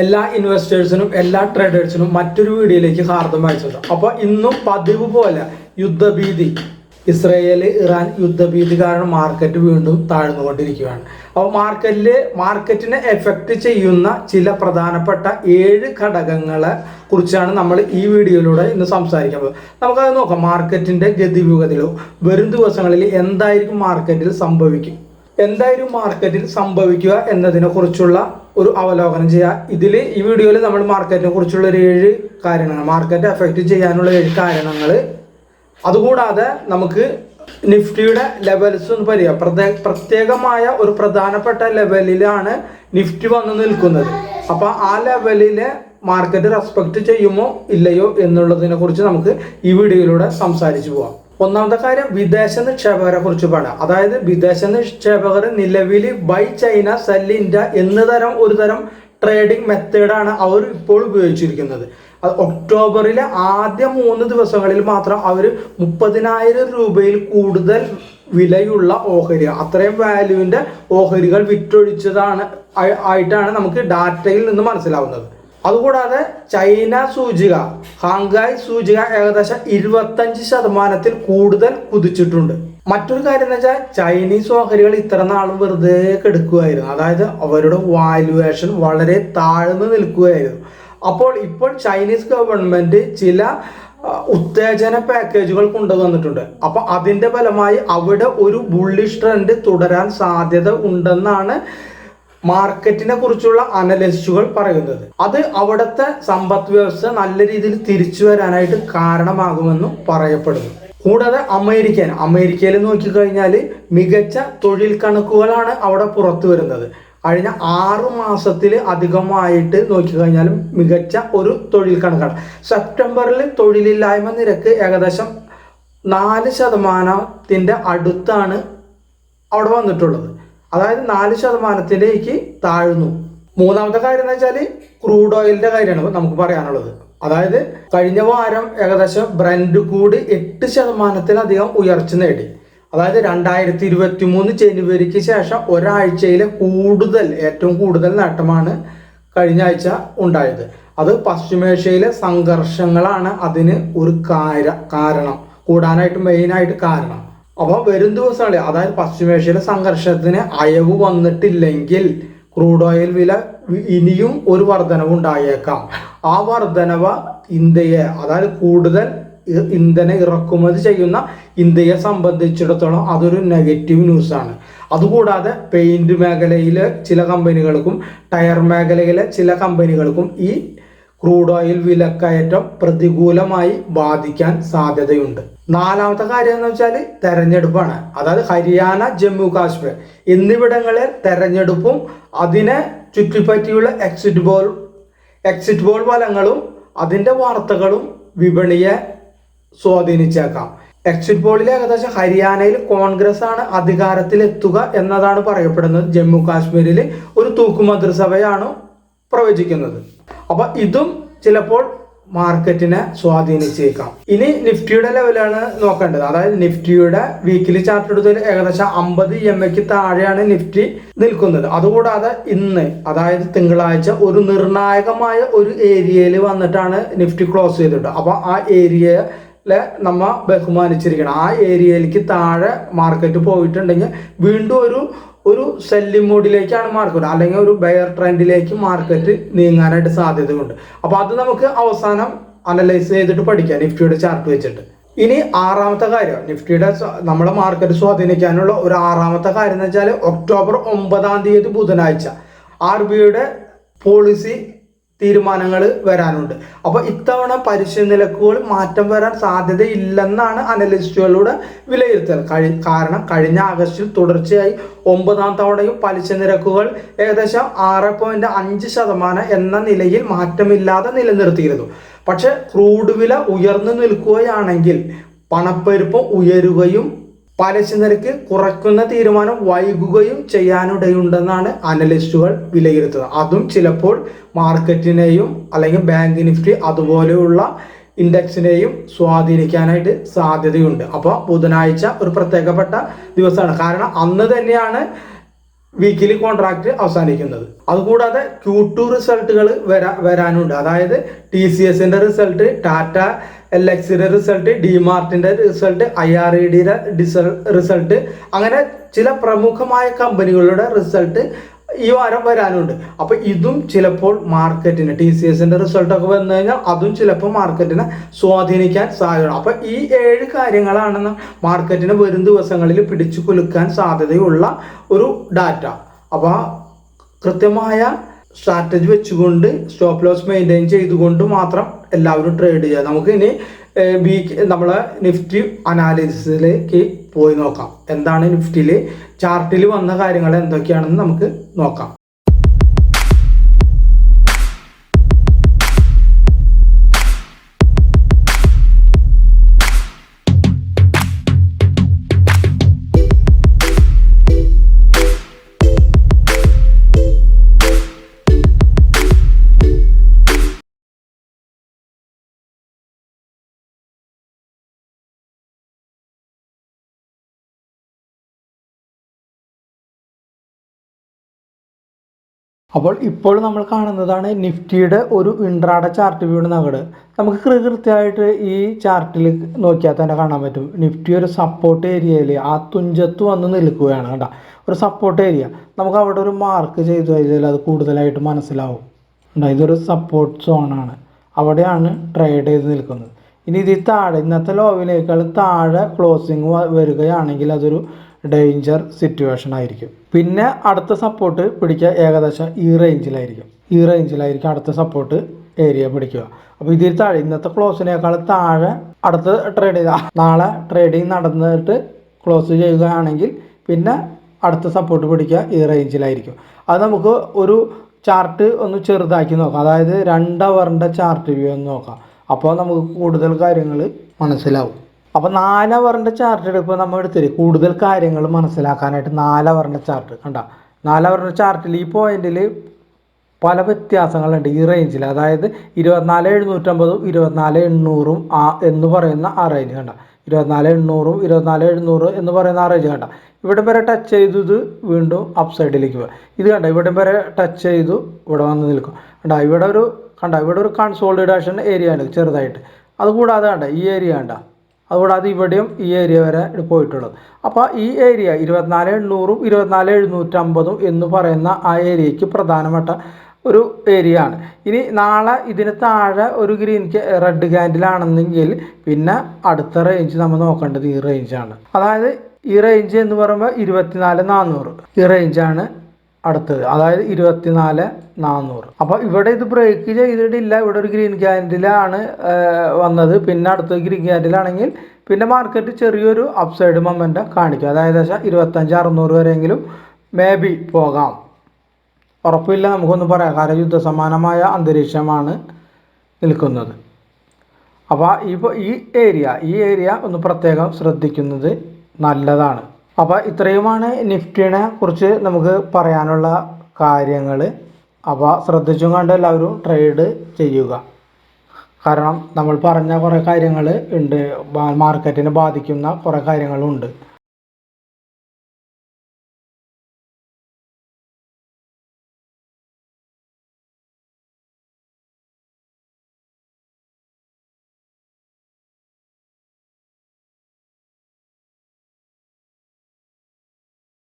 എല്ലാ ഇൻവെസ്റ്റേഴ്സിനും എല്ലാ ട്രേഡേഴ്സിനും മറ്റൊരു വീഡിയോയിലേക്ക് ഹാർദം വായിച്ചു അപ്പോൾ ഇന്നും പതിവ് പോലെ യുദ്ധഭീതി. ഇസ്രയേൽ ഇറാൻ യുദ്ധഭീതി കാരണം മാർക്കറ്റ് വീണ്ടും താഴ്ന്നുകൊണ്ടിരിക്കുകയാണ്. അപ്പോൾ മാർക്കറ്റിൽ മാർക്കറ്റിനെ എഫക്റ്റ് ചെയ്യുന്ന ചില പ്രധാനപ്പെട്ട ഏഴ് ഘടകങ്ങളെ കുറിച്ചാണ് നമ്മൾ ഈ വീഡിയോയിലൂടെ ഇന്ന് സംസാരിക്കാൻ പോകുന്നത്. നമുക്കത് നോക്കാം. മാർക്കറ്റിന്റെ ഗതിവിഗതികളോ വരും ദിവസങ്ങളിൽ എന്തായിരിക്കും മാർക്കറ്റിൽ സംഭവിക്കും? എന്തായാലും മാർക്കറ്റിൽ സംഭവിക്കുക എന്നതിനെ കുറിച്ചുള്ള ഒരു അവലോകനം ചെയ്യുക ഇതിൽ ഈ വീഡിയോയിൽ നമ്മൾ മാർക്കറ്റിനെ കുറിച്ചുള്ള ഒരു ഏഴ് കാര്യങ്ങൾ മാർക്കറ്റ് എഫക്റ്റ് ചെയ്യാനുള്ള ഏഴ് കാരണങ്ങൾ അതുകൂടാതെ നമുക്ക് നിഫ്റ്റിയുടെ ലെവൽസ് ഒന്ന് പ്രത്യേക പ്രത്യേകമായ ഒരു പ്രധാനപ്പെട്ട ലെവലിലാണ് നിഫ്റ്റി വന്ന് നിൽക്കുന്നത്. അപ്പോൾ ആ ലെവലിലെ മാർക്കറ്റ് റെസ്പെക്ട് ചെയ്യുമോ ഇല്ലയോ എന്നുള്ളതിനെ കുറിച്ച് നമുക്ക് ഈ വീഡിയോയിലൂടെ സംസാരിച്ചു പോവാം. ഒന്നാമത്തെ കാര്യം വിദേശ നിക്ഷേപകരെ കുറിച്ച് പറയാം അതായത് വിദേശ നിക്ഷേപകർ നിലവിൽ ബൈ ചൈന സെൽ ഇന്ത്യ എന്ന തരം ഒരു തരം ട്രേഡിംഗ് മെത്തേഡാണ് അവർ ഇപ്പോൾ ഉപയോഗിച്ചിരിക്കുന്നത്. അത് ഒക്ടോബറിലെ ആദ്യ മൂന്ന് ദിവസങ്ങളിൽ മാത്രം അവർ മുപ്പതിനായിരം രൂപയിൽ കൂടുതൽ വിലയുള്ള ഓഹരി അത്രയും വാല്യൂവിന്റെ ഓഹരികൾ വിറ്റൊഴിച്ചതാണ് ആയി- ആയിട്ടാണ് നമുക്ക് ഡാറ്റയിൽ നിന്ന് മനസ്സിലാവുന്നത്. അതുകൂടാതെ ചൈന സൂചിക ഹാങ്കായ് സൂചിക ഏകദേശം ഇരുപത്തഞ്ച് ശതമാനത്തിൽ കൂടുതൽ കുതിച്ചിട്ടുണ്ട്. മറ്റൊരു കാര്യം എന്ന് വെച്ചാൽ ചൈനീസ് ഓഹരികൾ ഇത്ര നാളും വെറുതെ കെടുക്കുമായിരുന്നു അതായത് അവരുടെ വാല്യുവേഷൻ വളരെ താഴ്ന്നു നിൽക്കുകയായിരുന്നു അപ്പോൾ ഇപ്പോൾ ചൈനീസ് ഗവൺമെന്റ് ചില ഉത്തേജന പാക്കേജുകൾ കൊണ്ടുവന്നിട്ടുണ്ട്. അപ്പൊ അതിന്റെ ഫലമായി അവിടെ ഒരു ബുള്ളിഷ് ട്രെൻഡ് തുടരാൻ സാധ്യത ഉണ്ടെന്നാണ് മാർക്കറ്റിനെ കുറിച്ചുള്ള അനലിസ്റ്റുകൾ പറയുന്നത്. അത് അവിടുത്തെ സമ്പദ് വ്യവസ്ഥ നല്ല രീതിയിൽ തിരിച്ചു വരാനായിട്ട് കാരണമാകുമെന്നും പറയപ്പെടുന്നു. കൂടാതെ അമേരിക്കൻ അമേരിക്കയിൽ നോക്കിക്കഴിഞ്ഞാൽ മികച്ച തൊഴിൽ കണക്കുകളാണ് അവിടെ പുറത്തു വരുന്നത്. കഴിഞ്ഞ ആറു മാസത്തിൽ അധികമായിട്ട് നോക്കിക്കഴിഞ്ഞാൽ മികച്ച ഒരു തൊഴിൽ കണക്കാണ്. സെപ്റ്റംബറിൽ തൊഴിലില്ലായ്മ നിരക്ക് ഏകദേശം നാല് ശതമാനത്തിന്റെ അടുത്താണ് അവിടെ വന്നിട്ടുള്ളത്. അതായത് നാല് ശതമാനത്തിലേക്ക് താഴ്ന്നു. മൂന്നാമത്തെ കാര്യം എന്ന് വെച്ചാൽ ക്രൂഡ് ഓയിലിന്റെ കാര്യമാണ് നമുക്ക് പറയാനുള്ളത്. അതായത് കഴിഞ്ഞ വാരം ഏകദേശം ബ്രൻഡ് കൂടി എട്ട് ശതമാനത്തിലധികം ഉയർച്ച നേടി. അതായത് രണ്ടായിരത്തി ഇരുപത്തി മൂന്ന് ജനുവരിക്ക് ശേഷം ഒരാഴ്ചയിലെ കൂടുതൽ ഏറ്റവും കൂടുതൽ നേട്ടമാണ് കഴിഞ്ഞ ആഴ്ച ഉണ്ടായത്. അത് പശ്ചിമേഷ്യയിലെ സംഘർഷങ്ങളാണ് അതിന് ഒരു കാര കാരണം. കൂടാനായിട്ട് മെയിനായിട്ട് കാരണം. അപ്പോൾ വരും ദിവസങ്ങളിൽ അതായത് പശ്ചിമേഷ്യയിലെ സംഘർഷത്തിന് അയവ് വന്നിട്ടില്ലെങ്കിൽ ക്രൂഡ് ഓയിൽ വില ഇനിയും ഒരു വർധനവ് ഉണ്ടായേക്കാം. ആ വർധനവ ഇന്ത്യയെ അതായത് കൂടുതൽ ഇന്ധന ഇറക്കുമതി ചെയ്യുന്ന ഇന്ത്യയെ സംബന്ധിച്ചിടത്തോളം അതൊരു നെഗറ്റീവ് ന്യൂസാണ് അതുകൂടാതെ പെയിന്റ് മേഖലയിലെ ചില കമ്പനികൾക്കും ടയർ മേഖലയിലെ ചില കമ്പനികൾക്കും ഈ ക്രൂഡ് ഓയിൽ വിലക്കയറ്റം പ്രതികൂലമായി ബാധിക്കാൻ സാധ്യതയുണ്ട്. നാലാമത്തെ കാര്യം എന്ന് വെച്ചാൽ തെരഞ്ഞെടുപ്പാണ്. അതായത് ഹരിയാന ജമ്മു കാശ്മീർ എന്നിവിടങ്ങളിൽ തെരഞ്ഞെടുപ്പും അതിനെ ചുറ്റിപ്പറ്റിയുള്ള എക്സിറ്റ് ബോൾ എക്സിറ്റ് ബോൾ ഫലങ്ങളും അതിന്റെ വാർത്തകളും വിപണിയെ സ്വാധീനിച്ചേക്കാം. എക്സിറ്റ് പോളിൽ ഏകദേശം ഹരിയാനയിൽ കോൺഗ്രസ് ആണ് അധികാരത്തിൽ എത്തുക എന്നതാണ് പറയപ്പെടുന്നത്. ജമ്മു കാശ്മീരിൽ ഒരു തൂക്കുമന്ത്രിസഭയാണ് പ്രവചിക്കുന്നത്. അപ്പൊ ഇതും ചിലപ്പോൾ മാർക്കറ്റിനെ സ്വാധീനിച്ചേക്കാം. ഇനി നിഫ്റ്റിയുടെ ലെവലാണ് നോക്കേണ്ടത്. അതായത് നിഫ്റ്റിയുടെ വീക്കിലി ചാർട്ട് എടുത്ത് ഏകദേശം അമ്പത് എം എക്ക് താഴെയാണ് നിഫ്റ്റി നിൽക്കുന്നത്. അതുകൂടാതെ ഇന്ന് അതായത് തിങ്കളാഴ്ച ഒരു നിർണായകമായ ഒരു ഏരിയയിൽ വന്നിട്ടാണ് നിഫ്റ്റി ക്ലോസ് ചെയ്തിട്ട്. അപ്പൊ ആ ഏരിയയിലെ നമ്മ ബഹുമാനിച്ചിരിക്കണം. ആ ഏരിയയിലേക്ക് താഴെ മാർക്കറ്റ് പോയിട്ടുണ്ടെങ്കിൽ വീണ്ടും ഒരു ഒരു സെല്ലിംഗ് മോഡിലേക്കാണ് മാർക്കറ്റ് അല്ലെങ്കിൽ ഒരു ബെയർ ട്രെൻഡിലേക്ക് മാർക്കറ്റ് നീങ്ങാനായിട്ട് സാധ്യതയുണ്ട്. അപ്പോൾ അത് നമുക്ക് അവസാനം അനലൈസ് ചെയ്തിട്ട് പഠിക്കാം നിഫ്റ്റിയുടെ ചാർട്ട് വെച്ചിട്ട്. ഇനി ആറാമത്തെ കാര്യം. നിഫ്റ്റിയുടെ നമ്മളെ മാർക്കറ്റ് സ്വാധീനിക്കാനുള്ള ഒരു ആറാമത്തെ കാര്യം എന്ന് വെച്ചാൽ ഒക്ടോബർ ഒമ്പതാം തീയതി ബുധനാഴ്ച. ആർ ബിയുടെ പോളിസി തീരുമാനങ്ങൾ വരാനുണ്ട്. അപ്പോൾ ഇത്തവണ പലിശ നിലക്കുകൾ മാറ്റം വരാൻ സാധ്യതയില്ലെന്നാണ് അനലിസ്റ്റുകളുടെ വിലയിരുത്തൽ. കഴി കാരണം കഴിഞ്ഞ ആഗസ്റ്റിൽ തുടർച്ചയായി ഒമ്പതാം തവണയും പലിശ നിരക്കുകൾ ഏകദേശം ആറ് പോയിന്റ് അഞ്ച് ശതമാനം എന്ന നിലയിൽ മാറ്റമില്ലാതെ നിലനിർത്തിയിരുന്നു. പക്ഷേ ക്രൂഡ് വില ഉയർന്നു നിൽക്കുകയാണെങ്കിൽ പണപ്പെരുപ്പം ഉയരുകയും പലിശ നിരക്ക് കുറയ്ക്കുന്ന തീരുമാനം വൈകുകയും ചെയ്യാനിടയുണ്ടെന്നാണ് അനലിസ്റ്റുകൾ വിലയിരുത്തുന്നത്. അതും ചിലപ്പോൾ മാർക്കറ്റിനെയും അല്ലെങ്കിൽ ബാങ്ക് നിഫ്റ്റി അതുപോലെയുള്ള ഇൻഡെക്സിനെയും സ്വാധീനിക്കാനായിട്ട് സാധ്യതയുണ്ട്. അപ്പോൾ ബുധനാഴ്ച ഒരു പ്രത്യേകപ്പെട്ട ദിവസമാണ്. കാരണം അന്ന് തന്നെയാണ് വീക്കിലി കോൺട്രാക്ട് അവസാനിക്കുന്നത്. അതുകൂടാതെ ക്യൂ ടു റിസൾട്ടുകൾ വരാ വരാനുണ്ട്. അതായത് ടി സി എസിന്റെ റിസൾട്ട് ടാറ്റ എൽ എക്സിന്റെ റിസൾട്ട് ഡിമാർട്ടിന്റെ റിസൾട്ട് ഐ ആർ ഇ ഡിയുടെ റിസൾട്ട് അങ്ങനെ ചില പ്രമുഖമായ കമ്പനികളുടെ റിസൾട്ട് ഈ വാരം വരാനുണ്ട്. അപ്പൊ ഇതും ചിലപ്പോൾ മാർക്കറ്റിന് ടി സി എസിന്റെ റിസൾട്ട് ഒക്കെ വന്നു കഴിഞ്ഞാൽ അതും ചിലപ്പോൾ മാർക്കറ്റിനെ സ്വാധീനിക്കാൻ സാധ്യത അപ്പൊ ഈ ഏഴ് കാര്യങ്ങളാണെന്ന് മാർക്കറ്റിന് വരും ദിവസങ്ങളിൽ പിടിച്ചു കുലുക്കാൻ സാധ്യതയുള്ള ഒരു ഡാറ്റ അപ്പൊ കൃത്യമായ സ്ട്രാറ്റജി വെച്ചുകൊണ്ട് സ്റ്റോപ്പ് ലോസ് മെയിന്റെയിൻ ചെയ്തുകൊണ്ട് മാത്രം എല്ലാവരും ട്രേഡ് ചെയ്യുക. നമുക്ക് ഇനി വീക്ക് നമ്മൾ നിഫ്റ്റി അനാലിസിസിലേക്ക് പോയി നോക്കാം. എന്താണ് നിഫ്റ്റിയിൽ ചാർട്ടിൽ വന്ന കാര്യങ്ങൾ എന്തൊക്കെയാണെന്ന് നമുക്ക് നോക്കാം. അപ്പോൾ ഇപ്പോൾ നമ്മൾ കാണുന്നതാണ് നിഫ്റ്റിയുടെ ഒരു ഇൻട്രാഡ ചാർട്ട് വ്യൂ നഗട് നമുക്ക് കൃത്യമായിട്ട് ഈ ചാർട്ടിൽ നോക്കിയാൽ തന്നെ കാണാൻ പറ്റും. നിഫ്റ്റി ഒരു സപ്പോർട്ട് ഏരിയയിൽ ആ തുഞ്ചത്ത് വന്ന് നിൽക്കുകയാണ് കേട്ടോ ഒരു സപ്പോർട്ട് ഏരിയ നമുക്ക് അവിടെ ഒരു മാർക്ക് ചെയ്തു കഴിഞ്ഞാൽ അത് കൂടുതലായിട്ട് മനസ്സിലാവും. ഉണ്ടോ ഇതൊരു സപ്പോർട്ട് സോണാണ് അവിടെയാണ് ട്രേഡ് ചെയ്ത് നിൽക്കുന്നത്. ഇനി ഇതിൽ താഴെ ഇന്നത്തെ ലോവിനേക്കാൾ താഴെ ക്ലോസിങ് വരികയാണെങ്കിൽ അതൊരു ഡേഞ്ചർ സിറ്റുവേഷൻ ആയിരിക്കും. പിന്നെ അടുത്ത സപ്പോർട്ട് പിടിക്കുക ഏകദേശം ഈ റേഞ്ചിലായിരിക്കും ഈ റേഞ്ചിലായിരിക്കും അടുത്ത സപ്പോർട്ട് ഏരിയ പിടിക്കുക. അപ്പോൾ ഇതിൽ താഴെ ഇന്നത്തെ ക്ലോസിനേക്കാൾ താഴെ അടുത്ത ട്രേഡ് ചെയ്ത നാളെ ട്രേഡിങ് നടന്നിട്ട് ക്ലോസ് ചെയ്യുകയാണെങ്കിൽ പിന്നെ അടുത്ത സപ്പോർട്ട് പിടിക്കുക ഈ റേഞ്ചിലായിരിക്കും അത് നമുക്ക് ഒരു ചാർട്ട് ഒന്ന് ചെറുതാക്കി നോക്കാം. അതായത് രണ്ട് അവറിന്റെ ചാർട്ട് വ്യൂ ഒന്ന് നോക്കാം. അപ്പോൾ നമുക്ക് കൂടുതൽ കാര്യങ്ങൾ മനസ്സിലാവും. അപ്പോൾ നാല് ചാർട്ട് എടുക്കുമ്പോൾ നമ്മൾ എടുത്തിരി കൂടുതൽ കാര്യങ്ങൾ മനസ്സിലാക്കാനായിട്ട് നാല് ചാർട്ട് കണ്ട? നാല് ചാർട്ടിൽ ഈ പോയിന്റിൽ പല വ്യത്യാസങ്ങളുണ്ട്. ഈ റേഞ്ചിൽ അതായത് ഇരുപത്തിനാല് എഴുന്നൂറ്റമ്പതും ഇരുപത്തിനാല് എണ്ണൂറും ആ എന്ന് പറയുന്ന ആ റേഞ്ച് കണ്ട? ഇരുപത്തിനാല് എണ്ണൂറും ഇരുപത്തിനാല് എഴുന്നൂറ് എന്ന് പറയുന്ന ആ റേഞ്ച് കണ്ട? ഇവിടെ വരെ ടച്ച് ചെയ്തത് വീണ്ടും അപ്പ് സൈഡിലേക്ക് ഇത് കണ്ട? ഇവിടെ വരെ ടച്ച് ചെയ്തു ഇവിടെ വന്ന് നിൽക്കും. കണ്ട? ഇവിടെ ഒരു കണ്ട? ഇവിടെ ഒരു കൺസോളിഡേഷൻ ഏരിയ ഉണ്ട് ചെറുതായിട്ട്. അതുകൂടാതെ കണ്ട? ഈ ഏരിയ കണ്ട? അതുകൂടാതെ ഇവിടെയും ഈ ഏരിയ വരെ പോയിട്ടുള്ളത്. അപ്പോൾ ഈ ഏരിയ ഇരുപത്തിനാല് എണ്ണൂറും ഇരുപത്തിനാല് എഴുന്നൂറ്റമ്പതും എന്ന് പറയുന്ന ആ ഏരിയയ്ക്ക് പ്രധാനപ്പെട്ട ഒരു ഏരിയ ആണ്. ഇനി നാളെ ഇതിന് താഴെ ഒരു ഗ്രീൻ റെഡ് ക്യാൻഡിലാണെന്നെങ്കിൽ പിന്നെ അടുത്ത റേഞ്ച് നമ്മൾ നോക്കേണ്ടത് ഈ റേഞ്ചാണ് അതായത് ഈ റേഞ്ച് എന്ന് പറയുമ്പോൾ ഇരുപത്തിനാല് നാനൂറ് ഈ റേഞ്ചാണ് അടുത്തത്. അതായത് ഇരുപത്തിനാല് നാനൂറ് അപ്പോൾ ഇവിടെ ഇത് ബ്രേക്ക് ചെയ്തിട്ടില്ല. ഇവിടെ ഒരു ഗ്രീൻ ക്യാൻഡിലാണ് വന്നത്. പിന്നെ അടുത്ത ഗ്രീൻ ക്യാൻഡിലാണെങ്കിൽ പിന്നെ മാർക്കറ്റ് ചെറിയൊരു അപ്സൈഡ് മൊമെന്റ് കാണിക്കും. അതായത് ഇരുപത്തഞ്ച് അറുന്നൂറ് വരെയെങ്കിലും മേ ബി പോകാം. ഉറപ്പില്ല നമുക്കൊന്നും പറയാം. കാരണം യുദ്ധസമാനമായ അന്തരീക്ഷമാണ് നിൽക്കുന്നത്. അപ്പോൾ ഇപ്പോൾ ഈ ഏരിയ ഈ ഏരിയ ഒന്ന് പ്രത്യേകം ശ്രദ്ധിക്കുന്നത് നല്ലതാണ്. അപ്പോൾ ഇത്രയുമാണ് നിഫ്റ്റിനെ കുറിച്ച് നമുക്ക് പറയാനുള്ള കാര്യങ്ങൾ അപ്പോൾ ശ്രദ്ധിച്ചും കണ്ട് എല്ലാവരും ട്രേഡ് ചെയ്യുക. കാരണം നമ്മൾ പറഞ്ഞ കുറേ കാര്യങ്ങൾ ഉണ്ട്. മാർക്കറ്റിനെ ബാധിക്കുന്ന കുറേ കാര്യങ്ങളുണ്ട്.